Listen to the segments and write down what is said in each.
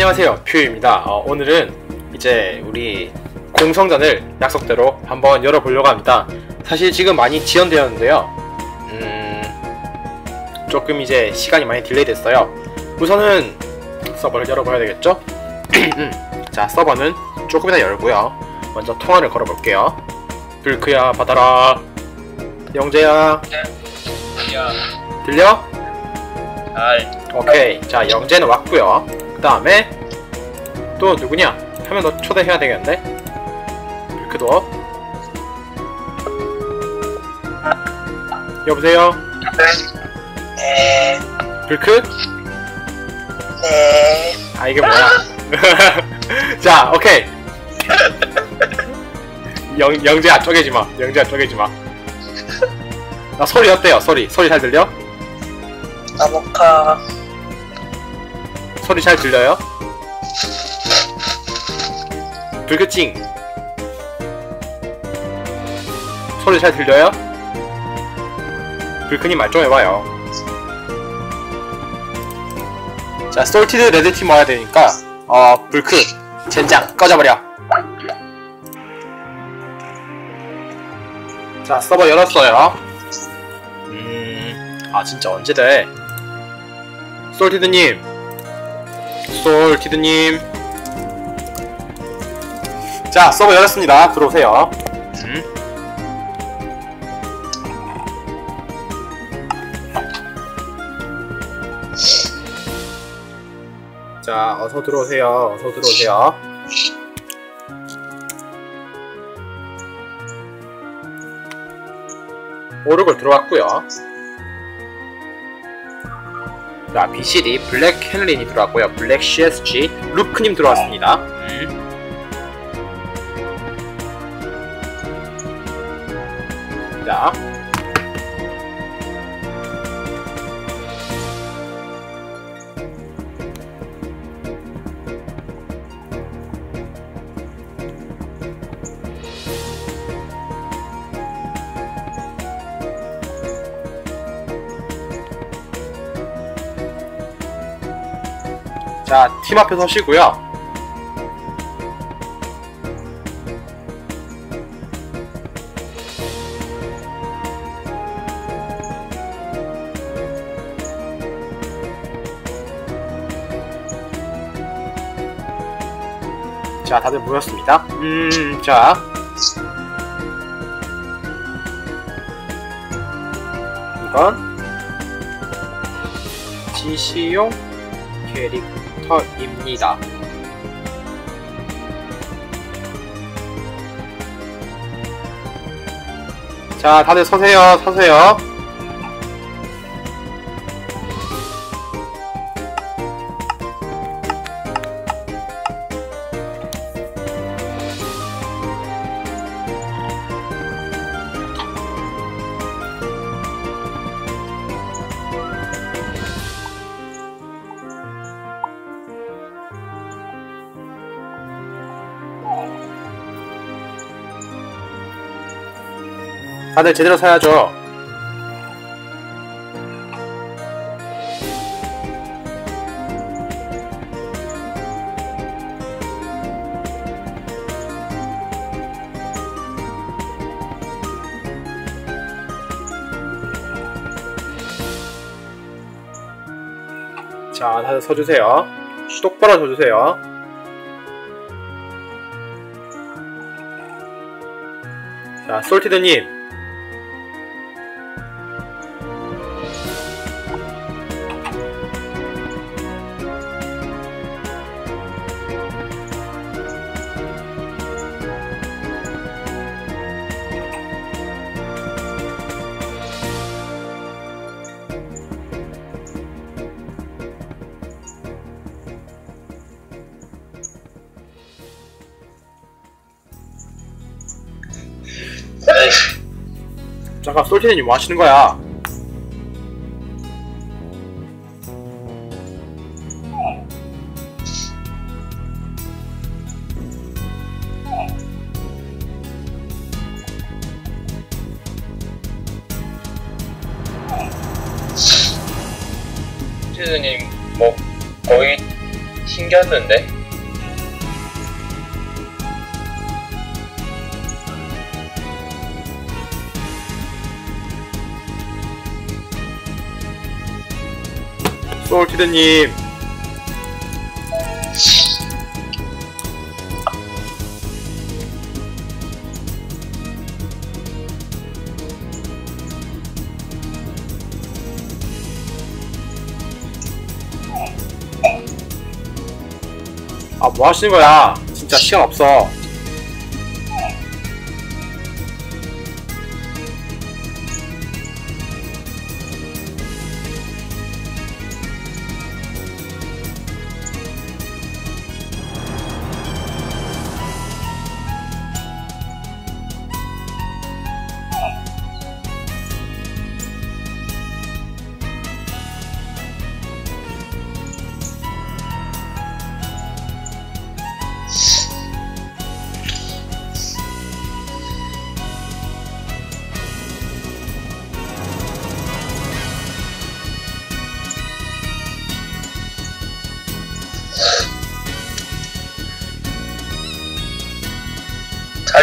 안녕하세요. 퓨입니다. 어, 오늘은 이제 우리 공성전을 약속대로 한번 열어보려고 합니다. 사실 지금 많이 지연되었는데요. 음... 조금 이제 시간이 많이 딜레이 됐어요. 우선은 서버를 열어봐야 되겠죠? 자 서버는 조금이나 열고요. 먼저 통화를 걸어볼게요. 불크야 받아라. 영재야. 야, 들려? 잘. 오케이. 자 영재는 왔고요 그 다음에 또 누구냐? 한명더 초대해야 되겠는데? 불크도 여보세요? 네, 불크? 네. 아 이게 뭐야? 자 오케이. 영, 영재야 쪼개지 마. 영재야 쪼개지 마. 나 소리 어때요? 소리. 소리 잘 들려? 나모카, 소리 잘 들려요? 불크찡 소리 잘 들려요? 불크님 말 좀 해봐요. 자 솔티드 레드팀 와야 되니까 어 불크 젠장 꺼져버려. 자 서버 열었어요. 음아 진짜 언제 돼? 솔티드님 솔티드님. 자 서버 열었습니다. 들어오세요. 음. 자 어서 들어오세요. 어서 들어오세요. 오르골 들어왔고요 자, BCD 블랙 헨린이 들어왔고요. 블랙 CSG 루크님 들어왔습니다. 음. 자. 팀 앞에 서시고요. 자, 다들 모였습니다. 음, 자. 이건 지시용 캐릭터 입니다. 자, 다들 서세요, 서세요. 다들 제대로 서야죠. 자, 다들 서주세요. 똑바로 서주세요. 자, 솔티드님. 잠깐, 솔티드님 뭐 하시는 거야? 치즈님 뭐 거의 튕겼는데? 소울티드님. 아 뭐 하시는 거야? 진짜 시간 없어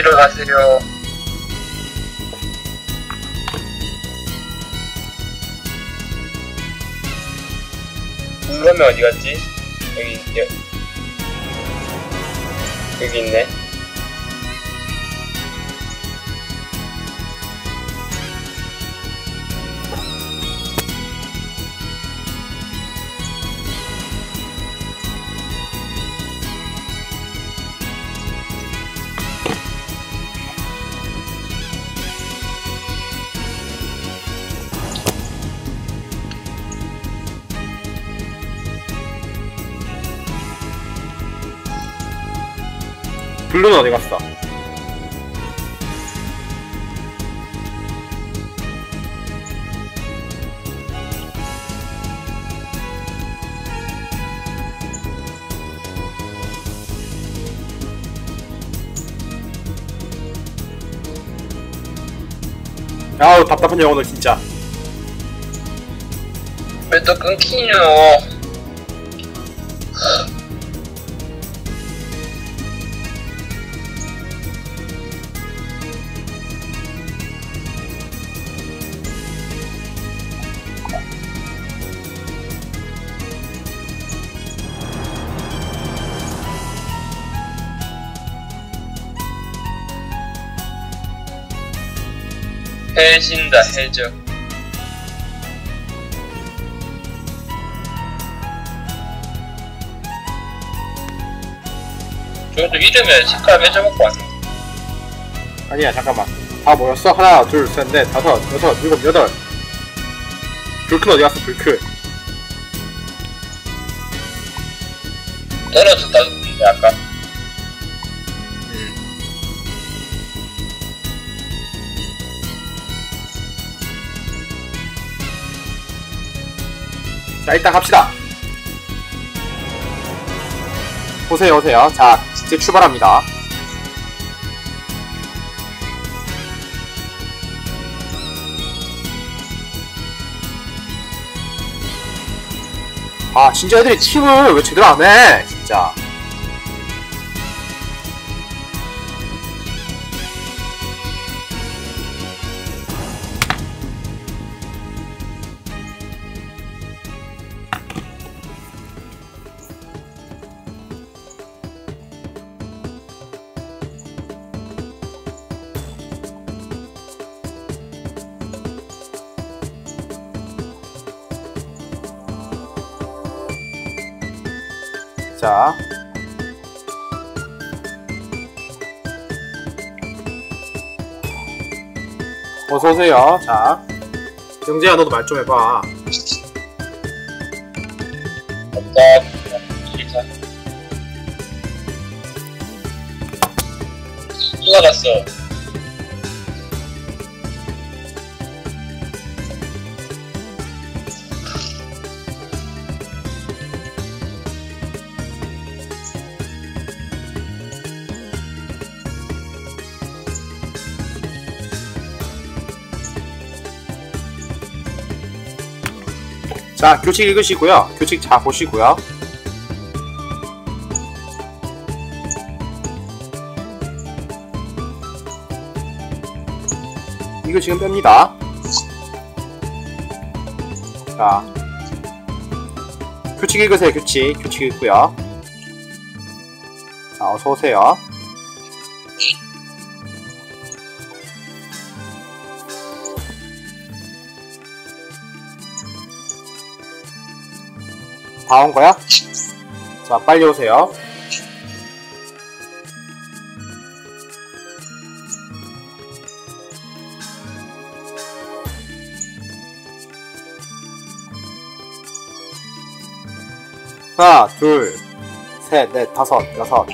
자리로 가세요. 그러면 어디 갔지? 여기, 여기 있네. 블루는 어디 갔어 아우 답답한 영어는 진짜 왜 또 끊기냐? 해진다 해적. 저것도 이름에 색깔 매져먹고 왔네. 아니야 잠깐만 다 모였어? 하나 둘셋넷 다섯 여섯 일곱 여덟 불큰 어디 갔어 불큰 떨어졌다 근데 아까. 자 일단 갑시다. 오세요 오세요. 자 이제 출발합니다. 아 진짜 애들이 팀을 왜 제대로 안해? 진짜 어서오세요. 자. 영재야, 너도 말 좀 해봐. 감사합니다. 기사. 누가 갔어? 자, 교칙 읽으시고요. 교칙 잘 보시고요. 이거 지금 뺍니다. 자, 교칙 읽으세요, 교칙. 교칙 읽고요. 자, 어서오세요. 다 온 거야? 자, 빨리 오세요. 하나, 둘, 셋, 넷, 다섯, 여섯.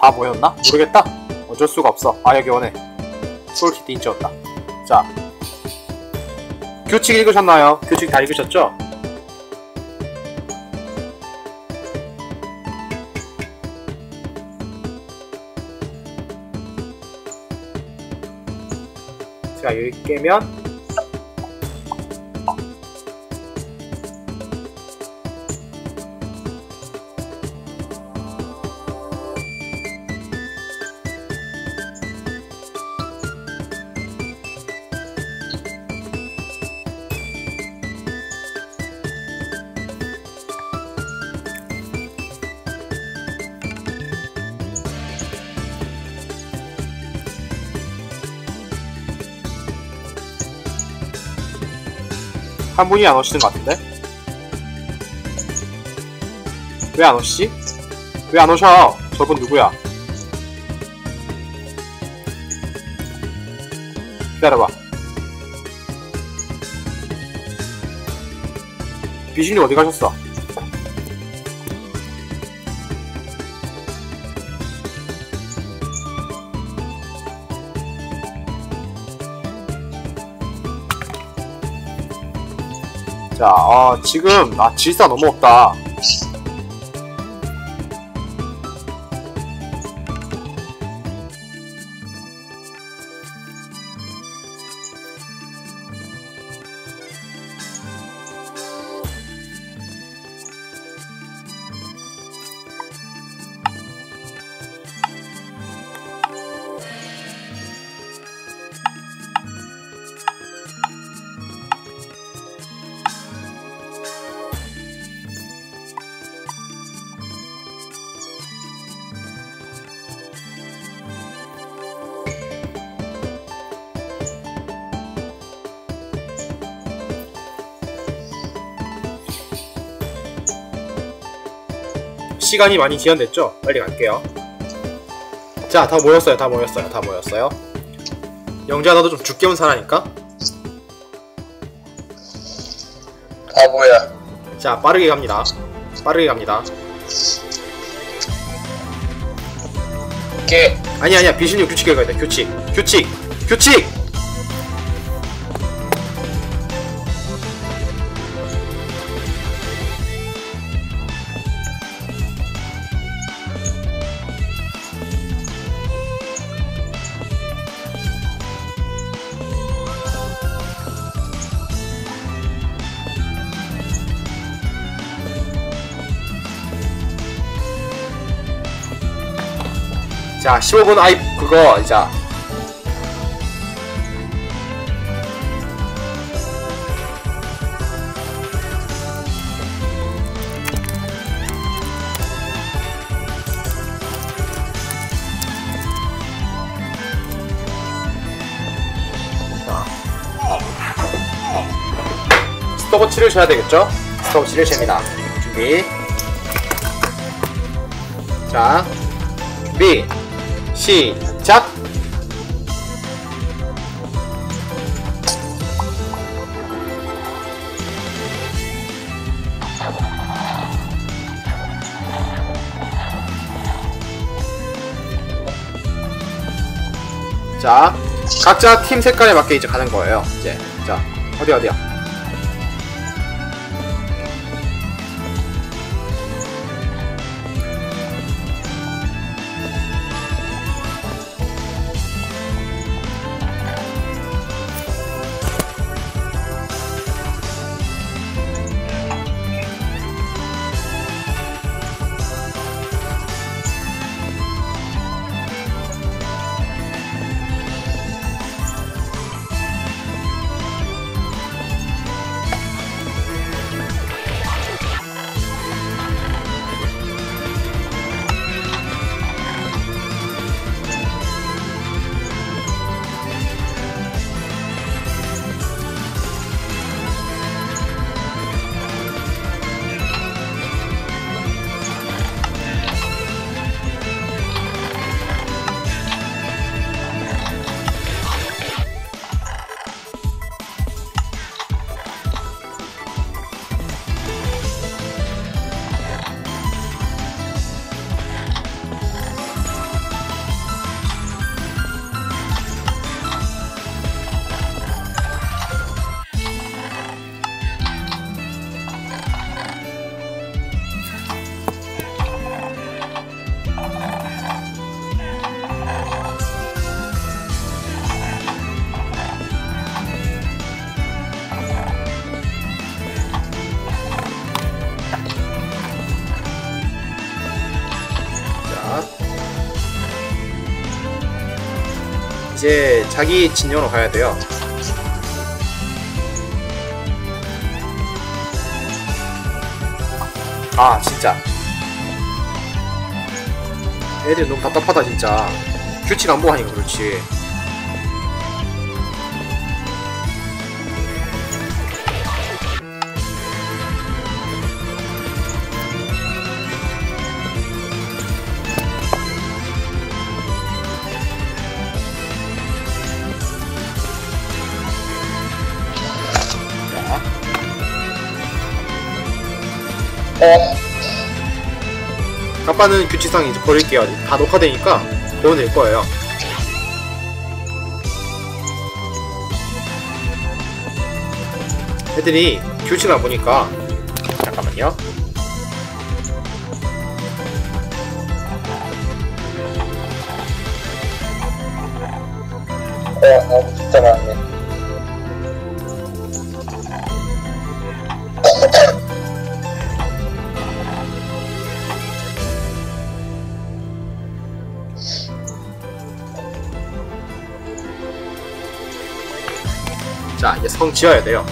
다 모였나? 모르겠다. 어쩔 수가 없어. 아, 여기 오네. 솔키트 인치였다. 자. 규칙 읽으셨나요? 규칙 다 읽으셨죠? 자, 여기 깨면 한 분이 안 오시는 것 같은데? 왜 안 오시지? 왜 안 오셔? 저분 누구야? 기다려봐. 비신이 어디 가셨어? 자, 어, 지금, 아, 질사 너무 없다. 시간이 많이 지연됐죠? 빨리 갈게요. 자, 다 모였어요. 다 모였어요. 다 모였어요. 영자 너도 좀 죽게 온 사라니까? 바보야. 자, 빠르게 갑니다. 빠르게 갑니다. 깨. 아니 아니야. 비신이 규칙 읽어야 돼. 규칙. 규칙. 규칙! 자, 15분 아이 그거 이제 스톱워치를 쳐야 되겠죠? 스톱워치를 잽니다. 준비. 자, 준비. 시작! 자, 각자 팀 색깔에 맞게 이제 가는 거예요. 이제, 자, 어디 어디야? 이제 자기 진영으로 가야 돼요. 아 진짜. 애들 너무 답답하다 진짜. 규칙 안 보고 하니까 그렇지 아빠는 규칙상 이제 버릴게요. 다 녹화되니까 보면 될 거예요. 애들이 안 보니까. 잠깐만요. 어, 너무 진짜 많네. 지어야 돼요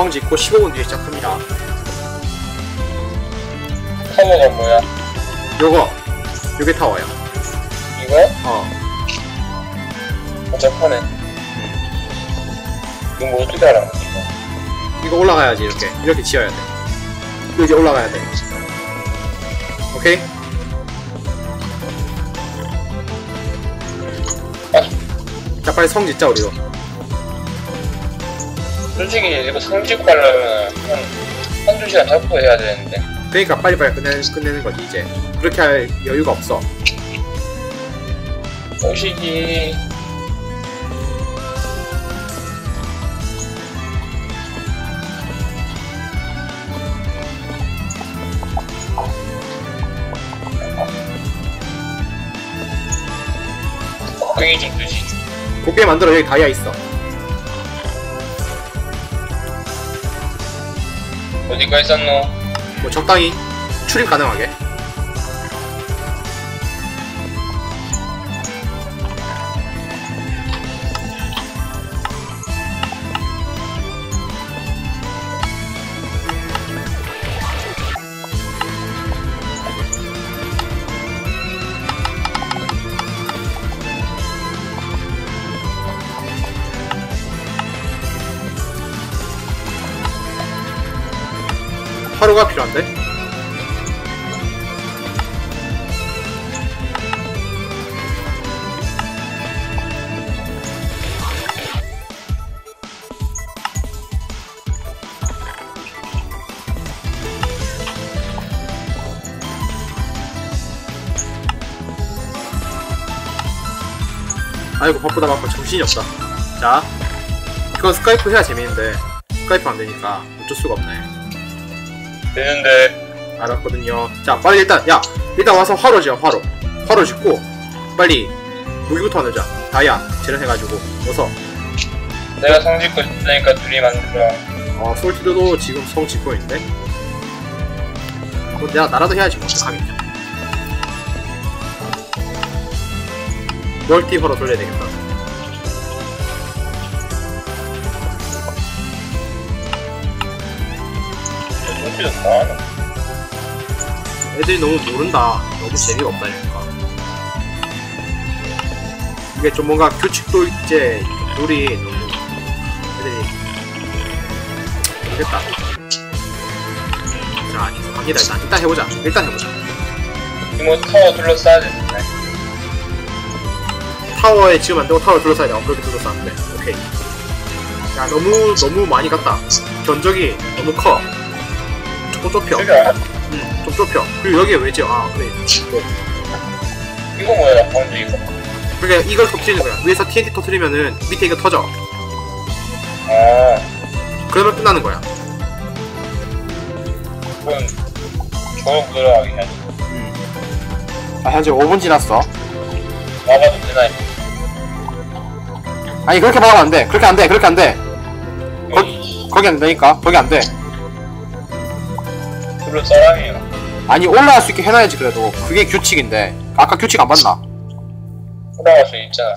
자, 성 짓고 15분 뒤에 시작합니다 타워가 뭐야? 요거 요게 타워야 이거? 어 어떡하네. 이거 뭐 어떻게 알아? 이거? 이거 올라가야지 이렇게 이렇게 지어야 돼 여기 올라가야 돼 오케이 자 빨리 성 짓자 우리도 솔직히 이거 성직하려면 한, 한두 시간 잡고 해야 되는데. 그러니까 빨리빨리 끝내, 끝내는 거지 이제 그렇게 할 여유가 없어 오시기. 곡괭이 좀 주지. 곱게 만들어 여기 다이아 있어 어디가 있었노? 뭐 적당히 출입 가능하게 하루가 필요한데? 아이고 바쁘다 바빠 정신이 없다. 자 이건 스카이프 해야 재밌는데 스카이프 안 되니까 어쩔 수가 없네 되는데. 알았거든요. 자, 빨리 일단, 야, 일단 와서 화로 지어, 화로. 화로 짓고, 빨리, 무기부터 넣자. 다이아, 재련해가지고, 어서. 내가 성 짓고 싶다니까 둘이 만들어. 어, 솔티드도 지금 성 짓고 있는데. 뭐, 내가, 나라도 해야지, 뭐, 어떡하겠냐. 멀티 화로 돌려야 되겠다. 성취도 다 하나. 애들이 너무 모른다. 너무 재미가 없다 니까. 이게 좀 뭔가 규칙도 이제 룰이 너무 애들이 모르겠다. 자, 갑니다. 일단 일단 해보자. 일단 해보자. 이모 타워 둘러싸야 되는데. 타워에 지금 안 되고 타워 둘러싸야 돼. 어, 그렇게 둘러싸는데. 오케이. 야, 너무 너무 많이 갔다. 견적이 너무 커. 조금 좁혀. 그러니까 음. 좀 좁혀. 그리고 여기에 왜 지어? 아, 그래. 이거 뭐야 방금 이거 그러니까 이걸 터트리는 거야. 위에서 TNT 터트리면은 밑에 이거 터져. 아 그러면 끝나는 거야. 그건 조용 들어가게 해야지 아, 현재 5분 지났어. 와봐도 되나 아니, 그렇게 막으면 안 돼. 그렇게 안 돼. 그렇게 안 돼. 거기 거기 안 되니까. 거기 안 돼. 둘러 사랑해요 아니, 올라갈 수 있게 해놔야지, 그래도. 그게 규칙인데. 아까 규칙 안 봤나? 올라갈 수 있잖아